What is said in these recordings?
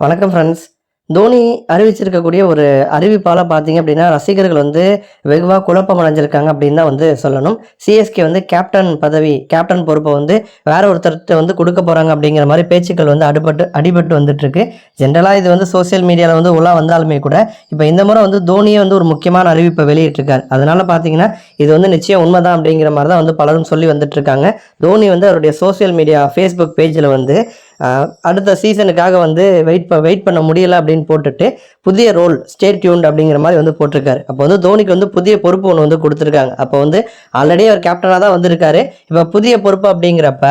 வணக்கம் ஃப்ரெண்ட்ஸ் தோனி அறிவிச்சிருக்கக்கூடிய ஒரு அறிவிப்பால் பார்த்தீங்க அப்படின்னா ரசிகர்கள் வந்து வெகுவாக குழப்பம் அடைஞ்சிருக்காங்க அப்படின்னு தான் வந்து சொல்லணும். சிஎஸ்கே வந்து கேப்டன் பதவி கேப்டன் பொறுப்பை வந்து வேற ஒருத்தர்கிட்ட வந்து கொடுக்க போகிறாங்க அப்படிங்கிற மாதிரி பேச்சுக்கள் வந்து அடிபட்டு அடிபட்டு வந்துட்டுருக்கு. ஜென்ரலாக இது வந்து சோஷியல் மீடியாவில் வந்து உலா வந்தாலுமே கூட இப்போ இந்த முறை வந்து தோனியே வந்து ஒரு முக்கியமான அறிவிப்பை வெளியிட்டிருக்காரு. அதனால் பார்த்தீங்கன்னா இது வந்து நிச்சயம் உண்மைதான் அப்படிங்கிற மாதிரி தான் வந்து பலரும் சொல்லி வந்துட்டுருக்காங்க. தோனி வந்து அவருடைய சோஷியல் மீடியா ஃபேஸ்புக் பேஜில் வந்து அடுத்த சீசனுக்காக வந்து வெயிட் ப வெயிட் பண்ண முடியல அப்படின்னு போட்டுட்டு புதிய ரோல் ஸ்டேட் டியூன்ட் அப்படிங்கிற மாதிரி வந்து போட்டிருக்காரு. அப்போ வந்து தோனிக்கு வந்து புதிய பொறுப்பு ஒன்று வந்து கொடுத்துருக்காங்க. அப்போ வந்து ஆல்ரெடி அவர் கேப்டனாக தான் வந்திருக்காரு. இப்போ புதிய பொறுப்பு அப்படிங்கிறப்ப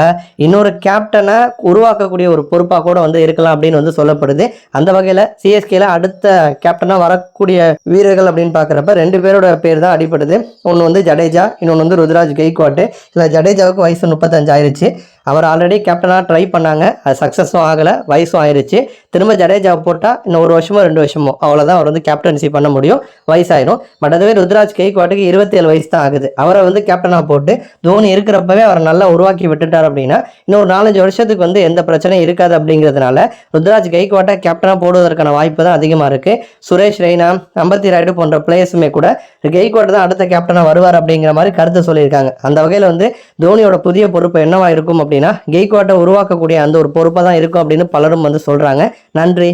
இன்னொரு கேப்டனை உருவாக்கக்கூடிய ஒரு பொறுப்பாக கூட வந்து இருக்கலாம் அப்படின்னு வந்து சொல்லப்படுது. அந்த வகையில் சிஎஸ்கேல அடுத்த கேப்டனாக வரக்கூடிய வீரர்கள் அப்படின்னு பார்க்குறப்ப ரெண்டு பேரோட பேர் தான் அடிப்படுது ஒன்று வந்து ஜடேஜா இன்னொன்று வந்து ருத்ராஜ் கெய்க்வாட்டு. இல்லை ஜடேஜாவுக்கு வயசு முப்பத்தஞ்சு ஆயிடுச்சு அவர் ஆல்ரெடி கேப்டனாக ட்ரை பண்ணாங்க. அது சக்ஸஸும் ஆகலை வயசும் ஆயிடுச்சு திரும்ப ஜடேஜாவை போட்டால் இன்னும் ஒரு வருஷமோ ரெண்டு வருஷமோ அவ்வளோதான் அவர் வந்து கேப்டன்சி பண்ண முடியும். வயசாயிரும். பட் அதுவே ருத்ராஜ் கெய்க்வாட்டுக்கு இருபத்தேழு வயசு தான் ஆகுது. அவரை வந்து கேப்டனாக போட்டு தோனி இருக்கிறப்பவே அவரை நல்லா உருவாக்கி விட்டுட்டார் அப்படின்னா இன்னும் ஒரு நாலஞ்சு வருஷத்துக்கு வந்து எந்த பிரச்சனையும் இருக்காது அப்படிங்கிறதுனால ருத்ராஜ் கெய்க்வாட்டை கேப்டனாக போடுவதற்கான வாய்ப்பு தான் அதிகமாக இருக்குது சுரேஷ் ரெய்னா அம்பத்தி ராயுடு போன்ற பிளேயர்ஸுமே கூட கெய்க்வாட் தான் அடுத்த கேப்டனாக வருவார் அப்படிங்கிற மாதிரி கருத்து சொல்லியிருக்காங்க. அந்த வகையில் வந்து தோனியோட புதிய பொறுப்பு என்னவா இருக்கும் அப்படின்னு கெய்க்வாட்டை உருவாக்கக்கூடிய அந்த ஒரு பொறுப்பாக தான் இருக்கும் அப்படின்னு பலரும் வந்து சொல்கிறாங்க நன்றி.